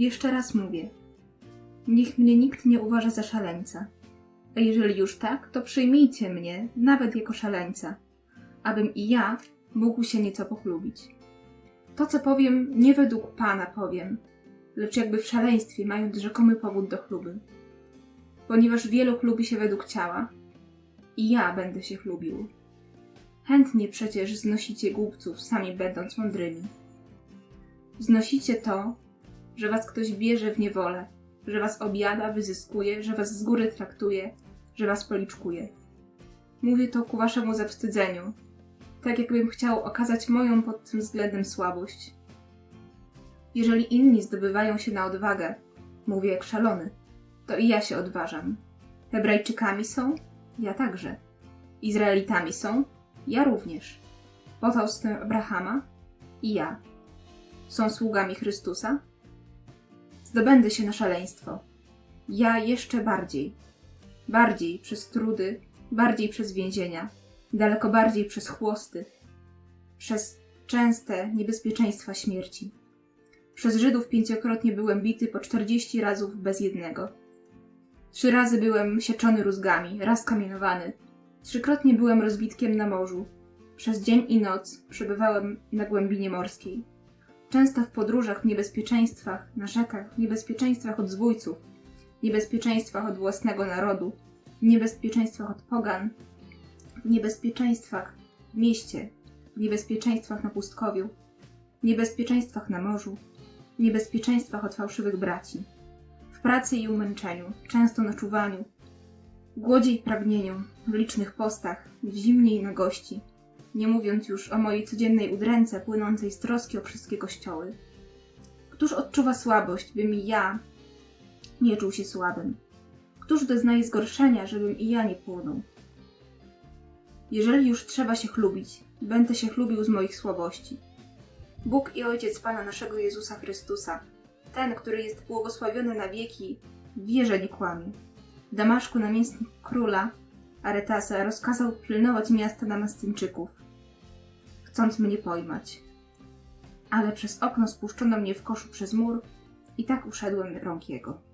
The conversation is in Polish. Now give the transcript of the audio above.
jeszcze raz mówię. Niech mnie nikt nie uważa za szaleńca. A jeżeli już tak, to przyjmijcie mnie nawet jako szaleńca, abym i ja mógł się nieco pochlubić. To, co powiem, nie według Pana powiem, lecz jakby w szaleństwie, mając rzekomy powód do chluby. Ponieważ wielu chlubi się według ciała, i ja będę się chlubił. Chętnie przecież znosicie głupców, sami będąc mądrymi. Znosicie to, że was ktoś bierze w niewolę, że was objada, wyzyskuje, że was z góry traktuje, że was policzkuje. Mówię to ku waszemu zawstydzeniu, tak jakbym chciał okazać moją pod tym względem słabość. Jeżeli inni zdobywają się na odwagę, mówię jak szalony, to i ja się odważam. Hebrajczykami są? Ja także. Izraelitami są? Ja również. Potomstwem Abrahama? I ja. Są sługami Chrystusa? Zdobędę się na szaleństwo. Ja jeszcze bardziej. Bardziej przez trudy, bardziej przez więzienia, daleko bardziej przez chłosty, przez częste niebezpieczeństwa śmierci. Przez Żydów pięciokrotnie byłem bity po czterdzieści razów bez jednego. Trzy razy byłem sieczony rózgami, raz kamienowany. Trzykrotnie byłem rozbitkiem na morzu. Przez dzień i noc przebywałem na głębinie morskiej. Często w podróżach, w niebezpieczeństwach, na rzekach, w niebezpieczeństwach od zbójców, w niebezpieczeństwach od własnego narodu, w niebezpieczeństwach od pogan, w niebezpieczeństwach w mieście, w niebezpieczeństwach na pustkowiu, w niebezpieczeństwach na morzu, w niebezpieczeństwach od fałszywych braci, w pracy i umęczeniu, często na czuwaniu, w głodzie i pragnieniu, w licznych postach, w zimnie i nagości, nie mówiąc już o mojej codziennej udręce płynącej z troski o wszystkie kościoły. Któż odczuwa słabość, bym i ja nie czuł się słabym? Któż doznaje zgorszenia, żebym i ja nie płonął? Jeżeli już trzeba się chlubić, będę się chlubił z moich słabości. Bóg i Ojciec Pana naszego Jezusa Chrystusa, ten, który jest błogosławiony na wieki, wie, że nie kłamie. W Damaszku namiestnik króla Aretasa rozkazał pilnować miasta Namastyńczyków, chcąc mnie pojmać. Ale przez okno spuszczono mnie w koszu przez mur i tak uszedłem rąk jego.